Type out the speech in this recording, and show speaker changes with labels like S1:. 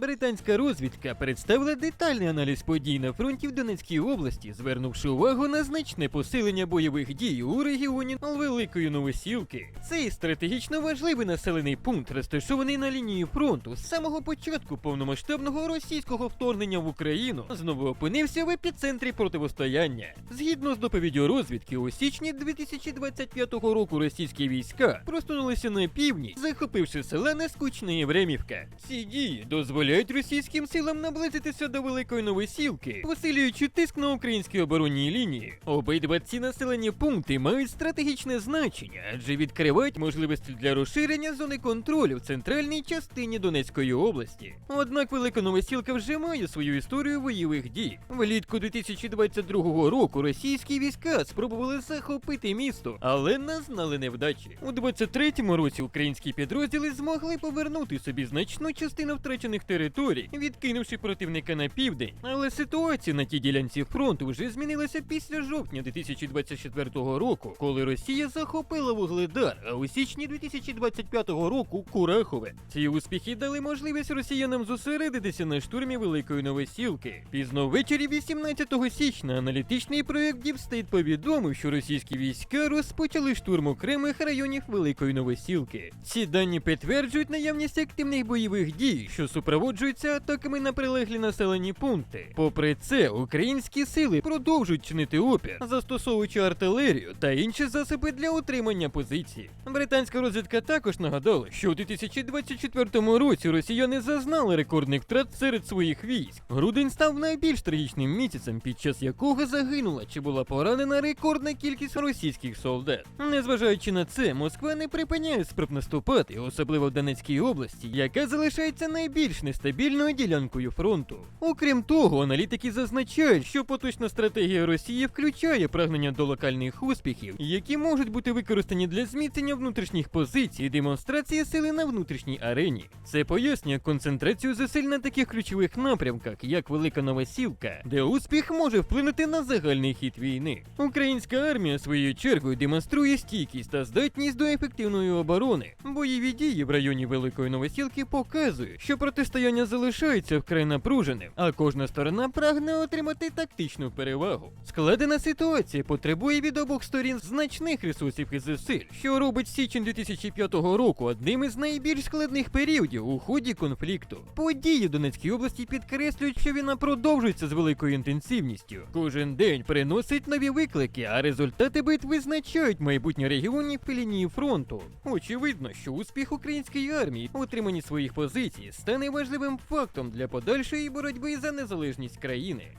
S1: Британська розвідка представила детальний аналіз подій на фронті в Донецькій області, звернувши увагу на значне посилення бойових дій у регіоні Великої Новосілки. Цей стратегічно важливий населений пункт розташований на лінії фронту з самого початку повномасштабного російського вторгнення в Україну знову опинився в епіцентрі противостояння. Згідно з доповіддю розвідки, у січні 2025 року російські війська просунулися на північ, захопивши села Нескучна Євремівка. Ці дії дозволяють російським силам наблизитися до Великої Новосілки, посилюючи тиск на українські оборонні лінії. Обидва ці населені пункти мають стратегічне значення, адже відкривають можливості для розширення зони контролю в центральній частині Донецької області. Однак Велика Новосілка вже має свою історію бойових дій. Влітку 2022 року російські війська спробували захопити місто, але назнали невдачі. У 23-му році українські підрозділи змогли повернути собі значну частину втрачених територій, відкинувши противника на південь. Але ситуація на тій ділянці фронту вже змінилася після жовтня 2024 року, коли Росія захопила Вугледар, а у січні 2025 року Курахове. Ці успіхи дали можливість росіянам зосередитися на штурмі Великої Новосілки. Пізно ввечері 18 січня аналітичний проєкт Діпстейт повідомив, що російські війська розпочали штурм окремих районів Великої Новосілки. Ці дані підтверджують наявність активних бойових дій, що супроводжуються атаками на прилеглі населені пункти. Попри це, українські сили продовжують чинити опір, застосовуючи артилерію та інші засоби для утримання позиції. Британська розвідка також нагадала, що у 2024 році росіяни зазнали рекордних втрат серед своїх військ. Грудень став найбільш трагічним місяцем, під час якого загинула чи була поранена рекордна кількість російських солдат. Незважаючи на це, Москва не припиняє спроб наступати, особливо в Донецькій області, яка залишається найбільш нестабільною ділянкою фронту. Окрім того, аналітики зазначають, що поточна стратегія Росії включає прагнення до локальних успіхів, які можуть бути використані для зміцнення внутрішніх позицій і демонстрації сили на внутрішній арені. Це пояснює концентрацію зусиль на таких ключових напрямках, як Велика Новосілка, де успіх може вплинути на загальний хід війни. Українська армія своєю чергою демонструє стійкість та здатність до ефективної оборони. Бойові дії в районі Великої Новосілки показують, що протистояння залишається вкрай напруженим, а кожна сторона прагне отримати тактичну перевагу. Складена ситуація потребує від обох сторін значних ресурсів і зусиль, що робить січень 2005 року одним із найбільш складних періодів у ході конфлікту. Події в Донецькій області підкреслюють, що війна продовжується з великою інтенсивністю. Кожен день приносить нові виклики, а результати битв визначають майбутнє регіонів і лінії фронту. Очевидно, що успіх української армії у утриманні своїх позицій стане важливим фактом для подальшої боротьби за незалежність країни.